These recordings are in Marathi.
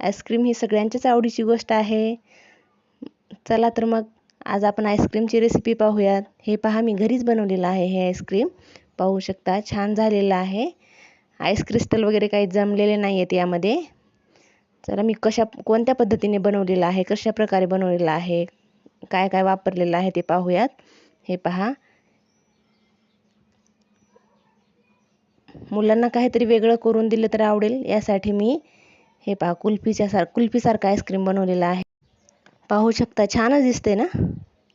आईस्क्रीम ही सगळ्यांच्याच आवडीची गोष्ट आहे. चला तर मग आज आपण आईस्क्रीमची रेसिपी पाहूयात. हे पहा मी घरीच बनवलेलं आहे हे आईस्क्रीम पाहू शकता छान झालेलं आहे. आईस क्रिस्टल वगैरे काही जमलेले नाही आहेत यामध्ये. चला मी कशा कोणत्या पद्धतीने बनवलेलं आहे कशा प्रकारे बनवलेलं आहे काय काय वापरलेलं आहे ते पाहूयात. हे पहा. मुलांना काहीतरी वेगळं करून दिलं तर आवडेल यासाठी मी हे पहा कुल्फीच्या सार कुल्फीसारखं आईस्क्रीम बनवलेलं आहे. पाहू शकता छानच दिसते ना?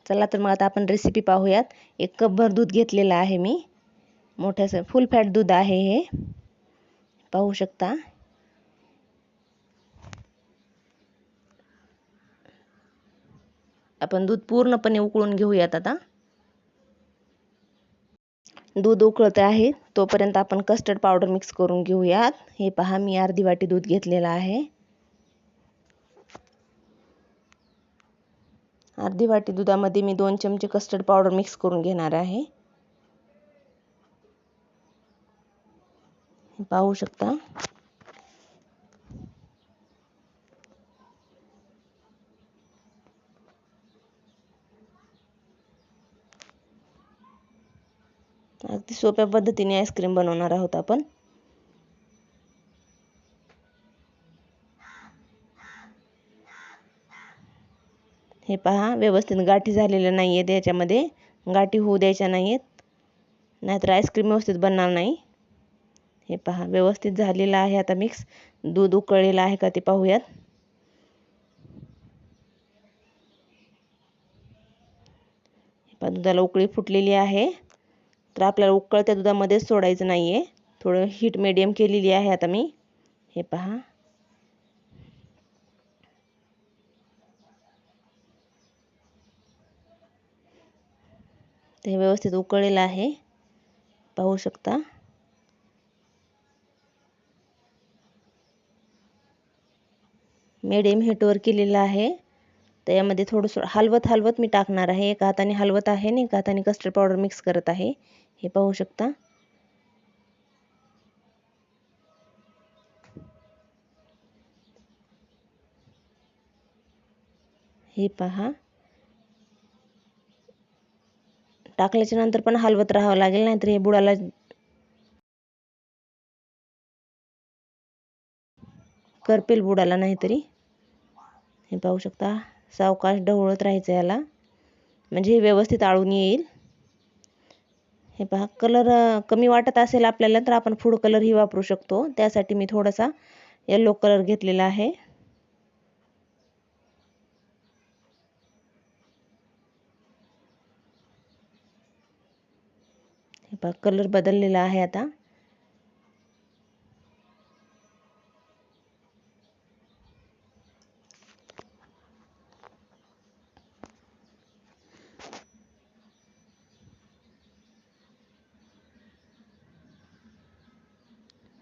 चला तर मग आता आपण रेसिपी पाहूयात. एक कपभर दूध घेतलेलं आहे मी. मोठ्याचं फुल फॅट दूध आहे हे. पाहू शकता. आपण दूध पूर्णपणे उकळून घेऊयात आता. दूध उकळत आहे. तोपर्यंत आपण कस्टर्ड पावडर मिक्स करून घेऊयात. हे पहा मी अर्धी वाटी दूध घेतलेलं आहे. अर्धी वाटी दुधामध्ये मी दोन चमचे कस्टर्ड पावडर मिक्स करून घेणार आहे. पाहू शकता. अगदी सोप्या पद्धतीने आईस्क्रीम बनवणार आहोत आपण. हे पहा व्यवस्थित गाठी झालेल्या नाही आहेत याच्यामध्ये. गाठी होऊ द्यायच्या नाही आहेत नाहीतर आईस्क्रीम व्यवस्थित बनणार नाही. हे पहा व्यवस्थित झालेलं आहे आता मिक्स दूध उकळलेलं आहे का ते पाहूयात. दुधाला उकळी फुटलेली आहे. तर आपल्याला उकळत्या दुधामध्येच सोडायचं नाही आहे थोडं हीट मिडियम केलेली आहे आता मी. हे पहा. ते व्यवस्थित उकळलेलं आहे. पाहू शकता. मिडियम हीटवर केलेलं आहे. त्यामध्ये थोडंसं हलवत हलवत मी टाकणार आहे. एका हाताने हलवत आहे आणि एका हाताने कस्टर्ड पावडर मिक्स करत आहे. हे पाहू शकता. हे पहा. टाकल्याच्या नंतर पण हलवत राहावं लागेल नाहीतर हे बुडाला करपेल बुडाला नाहीतरी. हे पाहू शकता. सावकाश ढवळत राहायचं याला. म्हणजे हे व्यवस्थित आळून येईल. हे पहा कलर कमी वाटत असेल आपल्याला तर आपण फूड कलरही वापरू शकतो. त्यासाठी मी थोडासा येल्लो कलर घेतलेला आहे. हे पहा कलर बदललेला आहे आता.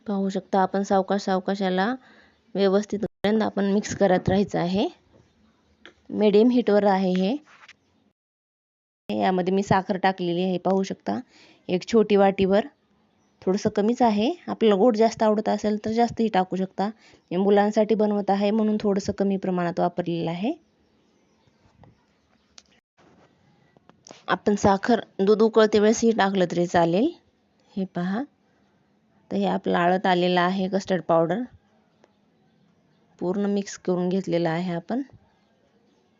पाहू शकता आपण सावकाश सावकाश याला व्यवस्थित आपण मिक्स करत राहायचं आहे. मिडियम हीटवर आहे हे. यामध्ये मी साखर टाकलेली आहे पाहू शकता. एक छोटी वाटीवर. थोडंसं कमीच आहे. आपल्याला गोड जास्त आवडत असेल तर जास्तही टाकू शकता. मी मुलांसाठी बनवत आहे म्हणून थोडंसं कमी प्रमाणात वापरलेलं आहे. आपण साखर दूध उकळते वेळेसही टाकलं तरी चालेल. हे पहा. तर हे आपलं आळत आलेलं आहे कस्टर्ड पावडर पूर्ण मिक्स करून घेतलेलं आहे आपण.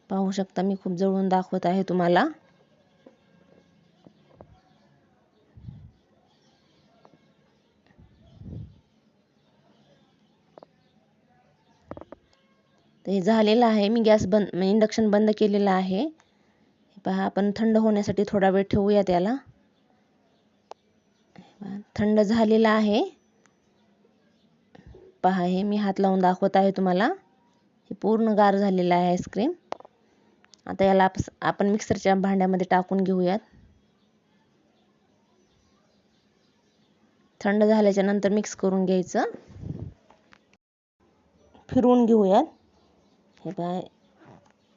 पाहू शकता मी खूप जवळून दाखवत आहे तुम्हाला. तर हे झालेलं आहे. मी गॅस बंद इंडक्शन बंद केलेलं आहे. पहा आपण थंड होण्यासाठी थोडा वेळ ठेवूया त्याला. थंड झालेला आहे. पहा हे मी हात लावून दाखवत आहे तुम्हाला. हे पूर्ण गार झालेलं आहे आईस्क्रीम आता याला आपण मिक्सरच्या भांड्यामध्ये टाकून घेऊयात. थंड झाल्याच्यानंतर मिक्स करून घ्यायचं. फिरवून घेऊयात. हे पहा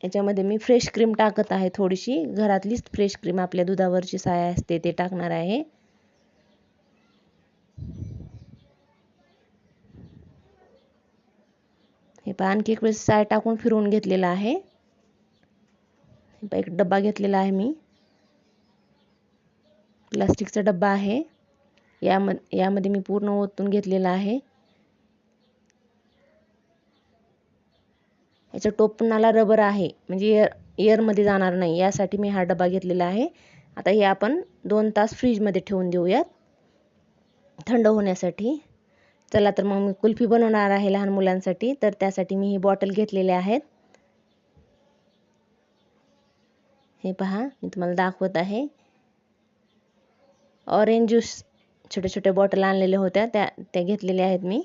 याच्यामध्ये मी फ्रेश क्रीम टाकत आहे थोडीशी. घरातलीच फ्रेश क्रीम आपल्या दुधावरची साय असते ते टाकणार आहे. पहा आणखी एक वेळेस साय टाकून फिरवून घेतलेला आहे. एक डब्बा घेतलेला आहे मी. प्लास्टिकचा डब्बा आहे. यामध्ये यामध्ये मी पूर्ण ओतून घेतलेला आहे. याच्या टोपणाला रबर आहे. म्हणजे एअर एअरमध्ये जाणार नाही. यासाठी मी हा डबा घेतलेला आहे. आता हे आपण दोन तास फ्रीजमध्ये ठेवून देऊयात. थंड होण्यासाठी. चला तर मग मी कुल्फी बनवणार आहे लहान मुलांसाठी. तर त्यासाठी मी ही बॉटल घेतलेले आहेत. हे पहा, मी तुम्हाला दाखवत आहे. ऑरेंज ज्यूस छोट्या छोट्या बॉटल आणलेल्या होत्या. त्या त्या घेतलेल्या आहेत मी.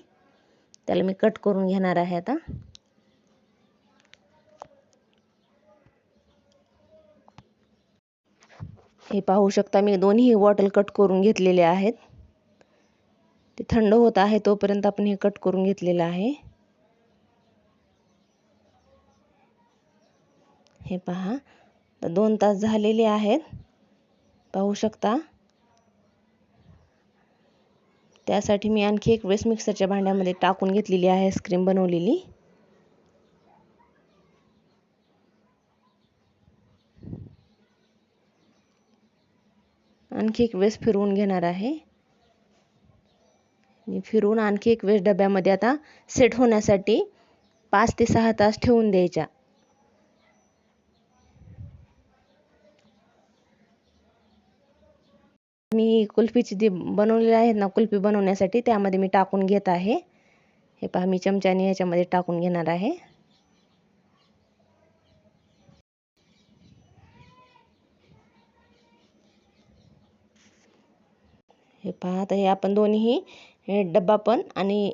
त्याला मी कट करून घेणार आहे आता. हे पाहू शकता, मी दोन्ही बॉटल कट करून घेतलेले आहेत. थंड होत आहे तोपर्यंत आपण हे कट करून घेतलेलं आहे. हे पहा दोन तास झालेले आहेत. पाहू शकता. त्यासाठी मी आणखी एक वेळेस मिक्सरच्या भांड्यामध्ये टाकून घेतलेली आहे आईस्क्रीम बनवलेली. आणखी एक वेळेस फिरवून घेणार आहे. फिरून आणखी एक वेळेस डब्यामध्ये आता सेट होण्यासाठी पाच ते सहा तास ठेवून द्यायच्या. मी कुल्फीची जी बनवलेली आहेत ना कुल्फी बनवण्यासाठी त्यामध्ये मी टाकून घेत आहे. हे पहा मी चमच्याने याच्यामध्ये टाकून घेणार आहे. हे पहा आता हे आपण दोन्ही हे डब्बा पण आणि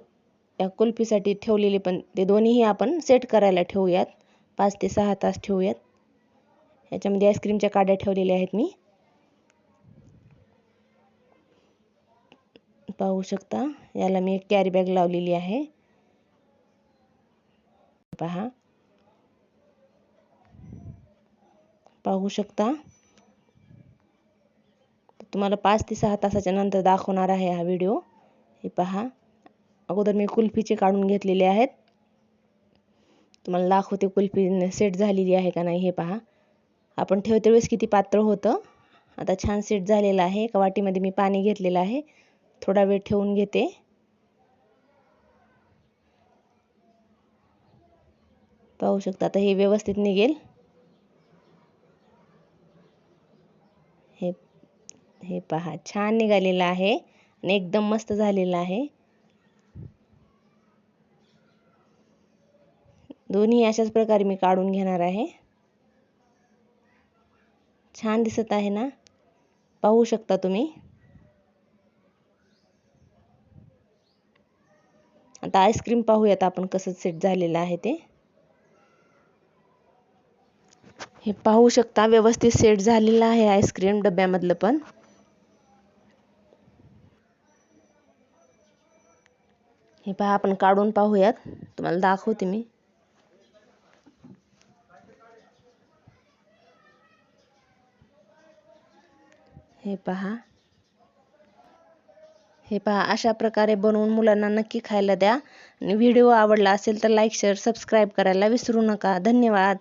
कुल्फीसाठी ठेवलेले पण ते दोन्हीही आपण सेट करायला ठेवूयात. पाच ते सहा तास ठेवूयात. याच्यामध्ये आईस्क्रीमच्या काड्या ठेवलेल्या आहेत मी. पाहू शकता. याला मी एक कॅरी बॅग लावलेली आहे. पहा. पाहू शकता. तुम्हाला पाच ते सहा तासाच्या नंतर दाखवणार आहे हा व्हिडिओ हे पहा. अगोदर मी कुल्फीचे काढून घेतलेले आहेत. तुम्हाला दाखवते कुल्फी सेट झालेली आहे का नाही हे पहा. आपण ठेवते वेळेस किती पात्र होतं. आता छान सेट झालेलं आहे. एका वाटीमध्ये मी पाणी घेतलेलं आहे. थोडा वेळ ठेवून घेते. पाहू शकता आता हे व्यवस्थित निघेल. हे हे पहा. छान निघालेलं आहे. आणि एकदम मस्त झालेलं आहे. दोन्ही अशाच प्रकारे मी काढून घेणार आहे. छान दिसत आहे ना? पाहू शकता तुम्ही. आता आईस्क्रीम पाहूयात आपण कसं सेट झालेलं आहे ते. हे पाहू शकता व्यवस्थित सेट झालेलं आहे आईस्क्रीम डब्यामधलं पण. हे पहा आपण काढून पाहूयात. तुम्हाला दाखवते मी. हे पहा. हे पहा अशा प्रकारे बनवून मुलांना नक्की खायला द्या. आणि व्हिडिओ आवडला असेल तर लाईक शेअर सबस्क्राईब करायला विसरू नका. धन्यवाद.